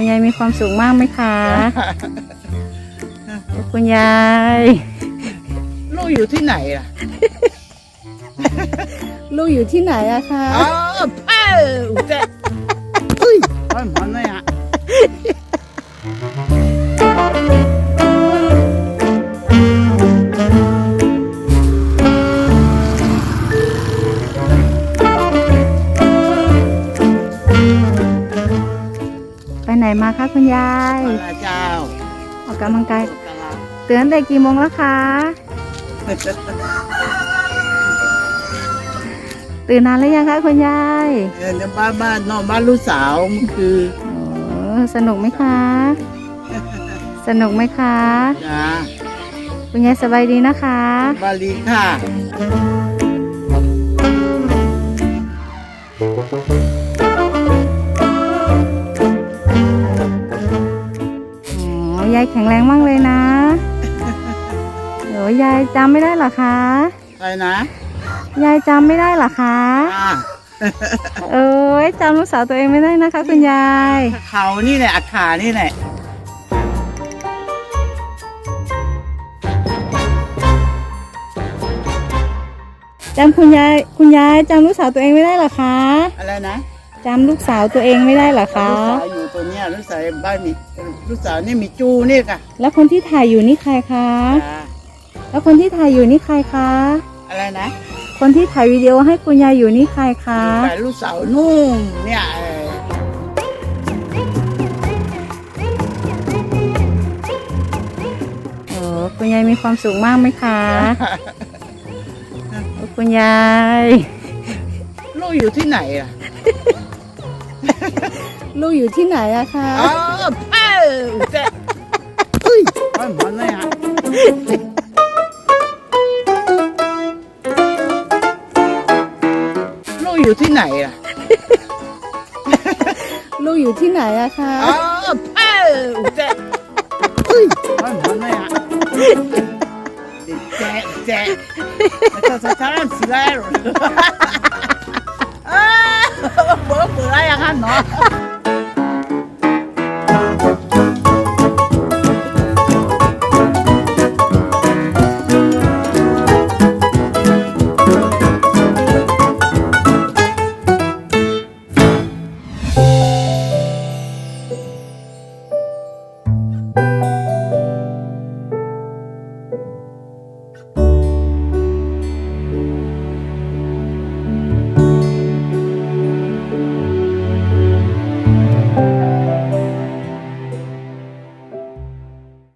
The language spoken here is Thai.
คุณยายมีความสุขมากไหมคะคุณยายลูกอยู่ที่ไหนล่ะ ลูกอยู่ที่ไหนอะคะอ๋อเนมาคะคุณยายพระเจ้า ออกกำลังกายตลาดเตือนแต่กี่โมงแล้วคะ ตื่นนานหรือยังคะคุณยายเออเดี๋ยวบ้านบ้านนอกบ้านลูกสาวมันคือโอ้สนุกไหมคะ สนุกไหมคะจ้าคุณยายสบายดีนะคะบาลีค่ะายแข็งแรงมากเลยนะโอ้ยายจำไม่ได้เหรอคะ อะไรนะ ยายจำไม่ได้เหรอคะ อ่าเอ้ยจำลูกสาวตัวเองไม่ได้นะคะ คุณยาย เขานี่แหละอาขานี่แหละ จำคุณยาย คุณยายจำลูกสาวตัวเองไม่ได้เหรอคะ อะไรนะ จำลูกสาวตัวเองไม่ได้เหรอคะ ลูกสาวอยู่ตัวเนี้ยลูกสาวบ้านมีลูกสาวนี่มีจูนี่ค่ะแล้วคนที่ถ่ายอยู่นี่ใครคะ จ้าแล้วคนที่ถ่ายอยู่นี่ใครคะ อะไรนะคนที่ถ่ายวิดีโอให้คุณยายอยู่นี่ใครคะ แต่ลูกสาวนุ่มเนี่ยเออโอ้คุณยายมีความสุขมากไหมคะโอ้คุณยาย ลูกอยู่ที่ไหนล่ะ ลูกอยู่ที่ไหนอะคะอ้าวเอ้ยเจ๊เฮ้ยมันมันเลยฮะลูกอยู่ที่ไหนล่ะลูกอยู่ที่ไหนอะคะอ้าวเอ้ยเจ๊เฮ้ยมันมันเลยฮะเจ๊เจ๊เจ๊เจ๊เจ๊เจ๊ 뭐也할까 한.